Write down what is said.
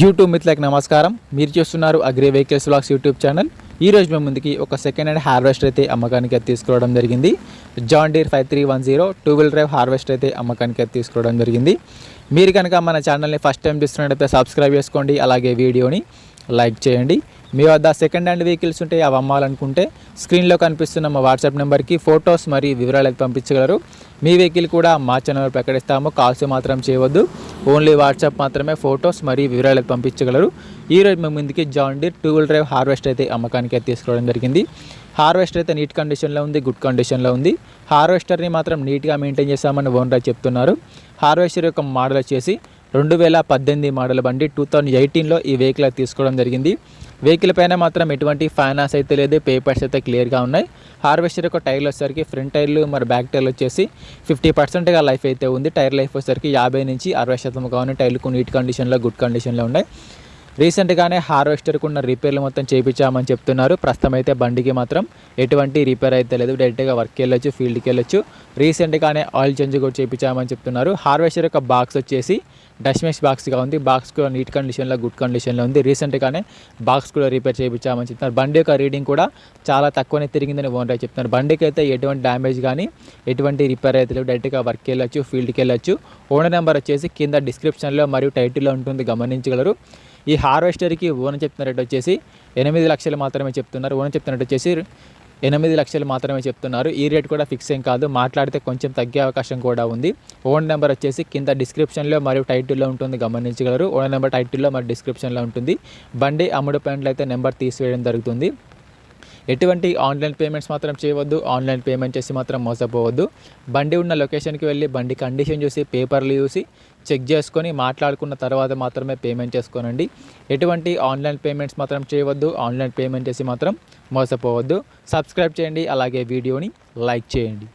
YouTube మిత్రులకు నమస్కారం. మీరు చూస్తున్నారు agri vehicles vlogs YouTube channel. ఈ రోజు మేము ముందుకి ఒక సెకండ్ హ్యాండ్ హార్వెస్టర్ అయితే అమ్మకానికి అయితే తీసుకోవడం జరిగింది. John Deere five three one zero two wheel drive harvester అయితే అమ్మకానికి అయితే తీసుకోవడం జరిగింది. మీరు కనుక మన ఛానల్ని ఫస్ట్ టైం చూస్తున్నట్టయితే సబ్స్క్రైబ్ చేసుకోండి. అలాగే వీడియోని లైక్ చేయండి. మీ వద్ద సెకండ్ హ్యాండ్ వెహికల్స్ ఉంటే అవి అమ్మాలనుకుంటే స్క్రీన్లో కనిపిస్తున్న మా వాట్సాప్ నెంబర్కి ఫొటోస్ మరియు వివరాలు అయితే పంపించగలరు. మీ వెహికల్ కూడా మా ఛానల్ ప్రకటిస్తాము కాల్స్ మాత్రం చేయవద్దు. ఓన్లీ వాట్సాప్ మాత్రమే ఫొటోస్ మరియు వివరాలు అయితే పంపించగలరు. ఈ రోజు మేము ముందుకి John Deere two wheel drive harvest అయితే అమ్మకానికి అయితే తీసుకోవడం జరిగింది. హార్వెస్టర్ అయితే నీట్ కండిషన్లో ఉంది గుడ్ కండిషన్లో ఉంది. హార్వెస్టర్ని మాత్రం నీట్గా మెయింటైన్ చేస్తామని ఓనర్ చెప్తున్నారు. హార్వెస్టర్ యొక్క మోడల్ వచ్చేసి రెండు వేల పద్దెనిమిది మోడల్ బండి టూ థౌజండ్ ఎయిటీన్లో ఈ వెహికల్ తీసుకోవడం జరిగింది. వెహికల్ పైన మాత్రం ఎటువంటి ఫైనాన్స్ అయితే లేదు పేపర్స్ అయితే క్లియర్గా ఉన్నాయి. హార్వెస్టర్ యొక్క టైర్లు వచ్చేసరికి ఫ్రంట్ టైర్లు మరి బ్యాక్ టైర్లు వచ్చేసి ఫిఫ్టీ పర్సెంట్గా లైఫ్ అయితే ఉంది. టైర్ లైఫ్ వచ్చేసరికి యాభై నుంచి అరవై శాతం కావాలి టైర్లకు నీట్ కండిషన్లో గుడ్ కండిషన్లో ఉన్నాయి. రీసెంట్గానే హార్వెస్టర్కి ఉన్న రిపేర్లు మొత్తం చేయించామని చెప్తున్నారు. ప్రస్తుతం అయితే బండికి మాత్రం ఎటువంటి రిపేర్ అయితే లేదు. డైరెక్ట్గా వర్క్కి వెళ్ళొచ్చు ఫీల్డ్కి వెళ్ళొచ్చు. రీసెంట్గానే ఆయిల్ చేంజ్ కూడా చేయించామని చెప్తున్నారు. హార్వెస్టర్ యొక్క బాక్స్ వచ్చేసి డస్మెష్ బాక్స్గా ఉంది. బాక్స్ కూడా నీట్ కండిషన్లో గుడ్ కండిషన్లో ఉంది. రీసెంట్గానే బాక్స్ కూడా రిపేర్ చేయించామని చెప్తున్నారు. బండి యొక్క రీడింగ్ కూడా చాలా తక్కువనే తిరిగిందని ఓనర్ చెప్తున్నారు. బండికి అయితే ఎటువంటి డ్యామేజ్ కానీ ఎటువంటి రిపేర్ అయితే లేవు. డైరెక్ట్గా వర్క్కి వెళ్ళొచ్చు ఫీల్డ్కి వెళ్ళొచ్చు. ఓనర్ నెంబర్ వచ్చేసి కింద డిస్క్రిప్షన్లో మరియు టైటిల్లో ఉంటుంది. గమనించగలరు. ఈ హార్వెస్టర్కి ఓనర్ చెప్తున్న రేట్ వచ్చేసి ఎనిమిది లక్షలు మాత్రమే చెప్తున్నారు. ఓనర్ చెప్తున్న రేట్ వచ్చేసి ఎనిమిది లక్షలు మాత్రమే చెప్తున్నారు. ఈ రేట్ కూడా ఫిక్స్ ఏం కాదు. మాట్లాడితే కొంచెం తగ్గే అవకాశం కూడా ఉంది. ఓన్ నెంబర్ వచ్చేసి కింద డిస్క్రిప్షన్లో మరియు టైటిల్లో ఉంటుంది. గమనించగలరు. ఓన్ నెంబర్ టైటిల్లో మరియు డిస్క్రిప్షన్లో ఉంటుంది. బండి అమ్ముడు పాయింట్లు అయితే నెంబర్ తీసివేయడం జరుగుతుంది. ఎటువంటి ఆన్లైన్ పేమెంట్స్ మాత్రం చేయవద్దు. ఆన్లైన్ పేమెంట్ చేసి మాత్రం మోసపోవద్దు. బండి ఉన్న లొకేషన్కి వెళ్ళి బండి కండిషన్ చూసి పేపర్లు చూసి చెక్ చేసుకొని మాట్లాడుకున్న తర్వాత మాత్రమే పేమెంట్ చేసుకోనండి. ఎటువంటి ఆన్లైన్ పేమెంట్స్ మాత్రం చేయవద్దు. ఆన్లైన్ పేమెంట్ చేసి మాత్రం మోసపోవద్దు. సబ్స్క్రైబ్ చేయండి. అలాగే వీడియోని లైక్ చేయండి.